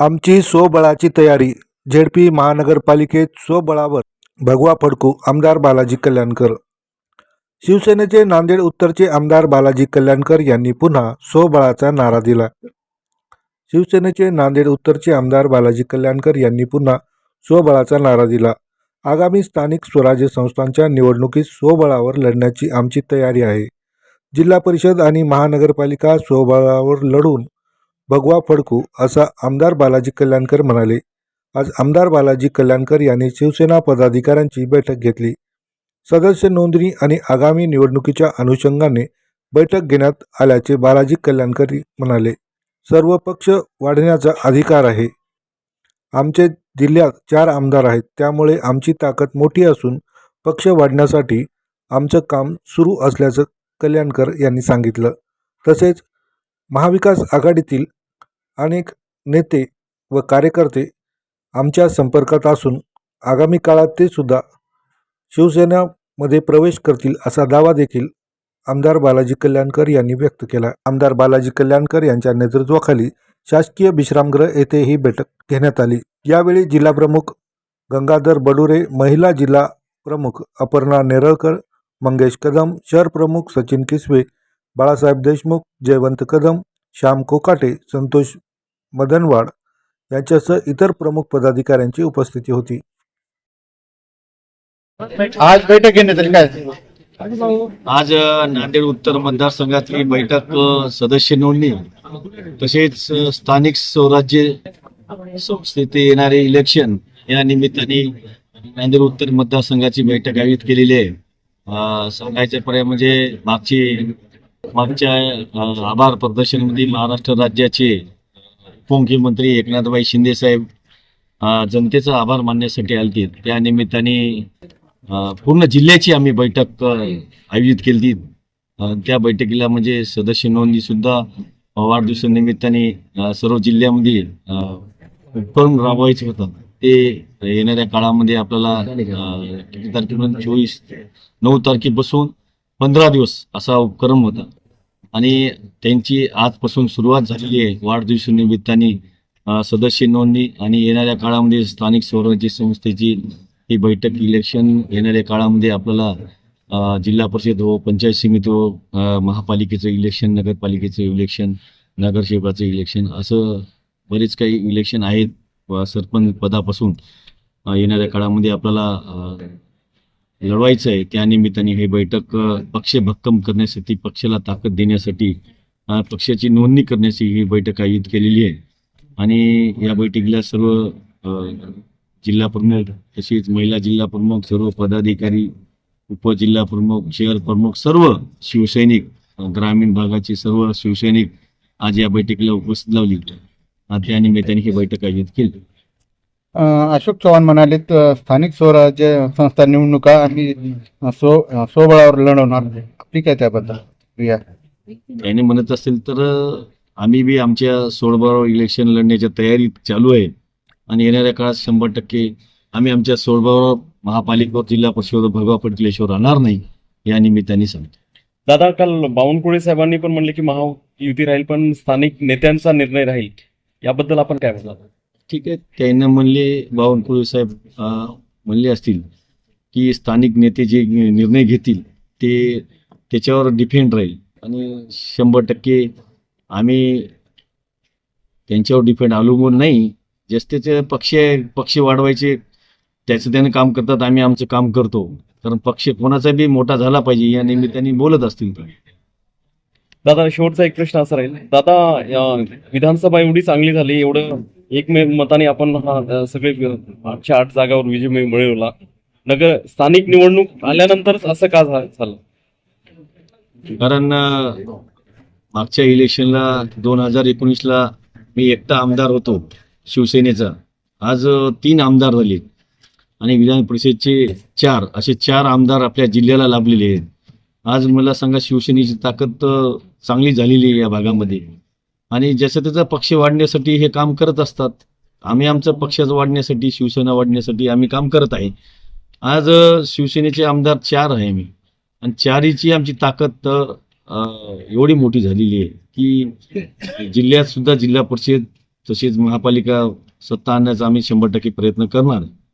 आमची स्वबळाची तयारी झेडपी महानगरपालिकेत स्वबळावर. भगवा फडकू आमदार बालाजी कल्याणकर. शिवसेनेचे नांदेड उत्तरचे आमदार बालाजी कल्याणकर यांनी पुन्हा स्वबळाचा नारा दिला. शिवसेनेचे नांदेड उत्तरचे आमदार बालाजी कल्याणकर यांनी पुन्हा स्वबळाचा नारा दिला. आगामी स्थानिक स्वराज्य संस्थांच्या निवडणुकीत स्वबळावर लढण्याची आमची तयारी आहे. जिल्हा परिषद आणि महानगरपालिका स्वबळावर लढून भगवा फडकू असा आमदार बालाजी कल्याणकर म्हणाले. आज आमदार बालाजी कल्याणकर यांनी शिवसेना पदाधिकाऱ्यांची बैठक घेतली. सदस्य नोंदणी आणि आगामी निवडणुकीच्या अनुषंगाने बैठक घेण्यात आल्याचे बालाजी कल्याणकर म्हणाले. सर्व पक्ष वाढण्याचा अधिकार आहे. आमचे जिल्ह्यात चार आमदार आहेत. त्यामुळे आमची ताकद मोठी असून पक्ष वाढण्यासाठी आमचं काम सुरू असल्याचं कल्याणकर यांनी सांगितलं. तसेच महाविकास आघाडीतील अनेक नेते व कार्यकर्ते आमच्या संपर्कात असून आगामी काळात ते सुद्धा शिवसेनामध्ये प्रवेश करतील असा दावा देखील आमदार बालाजी कल्याणकर यांनी व्यक्त केला. आमदार बालाजी कल्याणकर यांच्या नेतृत्वाखाली शासकीय विश्रामगृह येथे ही बैठक घेण्यात आली. यावेळी जिल्हाप्रमुख गंगाधर बडुरे महिला जिल्हा प्रमुख अपर्णा नेरळकर मंगेश कदम शहर प्रमुख सचिन किसवे बाळासाहेब देशमुख जयवंत कदम श्याम कोकाटे संतोष मदनवाड यांच्यासह इतर प्रमुख पदाधिकाऱ्यांची उपस्थिती होती. आज बैठक घेण्यात आली. काय? आज नांदेड उत्तर मतदारसंघातली बैठक सदस्य नोंदणी. तसेच स्थानिक स्वराज्य संस्थेत येणारे इलेक्शन या निमित्ताने नांदेड उत्तर मतदारसंघाची बैठक आयोजित केलेली आहे. सांगायचं पर्याय म्हणजे मागची मागच्या आभार प्रदर्शनमध्ये महाराष्ट्र राज्याचे उपमुख्यमंत्री एकनाथबाई शिंदे साहेब जनतेचा आभार मानण्यासाठी आलते. त्या निमित्ताने पूर्ण जिल्ह्याची आम्ही बैठक आयोजित केली त्या बैठकीला म्हणजे सदस्य नोंदणी सुद्धा वाढदिवसानिमित्ताने सर्व जिल्ह्यामध्ये उपक्रम राबवायचं होतं. ते येणाऱ्या काळामध्ये आपल्याला किती तारखेपर्यंत? चोवीस नऊ तारखेपासून पंधरा दिवस असा उपक्रम होता. आणि त्यांची आजपासून सुरुवात झालेली आहे. वाढदिवसानिमित्ताने सदस्य नोंदणी आणि येणाऱ्या काळामध्ये स्थानिक स्वराज्य संस्थेची ही बैठक इलेक्शन येणाऱ्या काळामध्ये आपल्याला जिल्हा परिषद हो पंचायत समिती हो महापालिकेचं इलेक्शन नगरपालिकेचं इलेक्शन नगरसेवकाचं इलेक्शन असं बरेच काही इलेक्शन आहेत. सरपंच पदापासून येणाऱ्या काळामध्ये आपल्याला लढवायचं आहे त्या निमित्ताने हे बैठक पक्ष भक्कम करण्यासाठी पक्षाला ताकद देण्यासाठी पक्षाची नोंदणी करण्याची ही बैठक आयोजित केलेली आहे. आणि या बैठकीला सर्व जिल्हा प्रमुख तसेच महिला जिल्हा प्रमुख सर्व पदाधिकारी उपजिल्हा प्रमुख शहर प्रमुख सर्व शिवसैनिक ग्रामीण भागाचे सर्व शिवसैनिक आज या बैठकीला उपस्थित लावली. अ, त्या निमित्ताने ही बैठक आयोजित केली. अशोक चव्हाण म्हणाले स्थानिक स्वराज्य संस्था निवडणुका आम्ही स्वबळावर लढवणार. आपली काय त्याबद्दल. क्रिया त्याने म्हणत असेल तर आम्ही बी आमच्या सोळबारा इलेक्शन लढण्याच्या तयारीत चालू आहे आणि येणाऱ्या काळात शंभर टक्के आम्ही आमच्या सोळबारा महापालिकेवर जिल्हा परिषद भगवा पडकलेश्वर राहणार नाही. या निमित्ताने सांगतो. दादा काल बावनकुळे साहेबांनी पण म्हणले की महायुती राहील पण स्थानिक नेत्यांचा निर्णय राहील. याबद्दल आपण काय बोलला ठीक आहे. त्यांना म्हणले बावनकुळे साहेब म्हणले असतील की स्थानिक नेते जे निर्णय घेतील ते त्याच्यावर डिपेंड राहील. आणि शंभर टक्के आम्ही त्यांच्यावर डिपेंड अवलंबून नाही. जस त्याचे पक्ष पक्ष वाढवायचे त्याचं त्याने काम करतात आम्ही आमचं काम करतो. कारण पक्ष कोणाचा बी मोठा झाला पाहिजे या निमित्ताने बोलत असतील दादा शेवटचा एक प्रश्न असा राहील. दादा विधानसभा एवढी चांगली झाली एवढं एक मताने आपण हा, सगळे आठशे आठ जागावर विजय मिळवला. नगर स्थानिक निवडणूक आल्यानंतरच असं का झालं? कारण मागच्या इलेक्शनला दोन हजार एकोणीसला मी एकटा आमदार होतो शिवसेनेचा. आज तीन आमदार झाले. आणि विधान परिषदचे चार असे चार आमदार आपल्या जिल्ह्याला लाभलेले आहेत. आज मला सांगा शिवसेनेची ताकद चांगली झालेली आहे या भागामध्ये. आणि जसं त्याचा पक्ष वाढण्यासाठी हे काम करत असतात आम्ही आमचा पक्ष वाढण्यासाठी शिवसेना वाढण्यासाठी आम्ही काम करत आहे. आज शिवसेनेचे आमदार चार आहे मी. आणि चारीची आमची ताकद एवढी मोठी झालेली आहे की जिल्ह्यात सुद्धा जिल्हा परिषद तसेच महापालिका सत्ता आणण्याचा आम्ही शंभर टक्के प्रयत्न करणार. आहे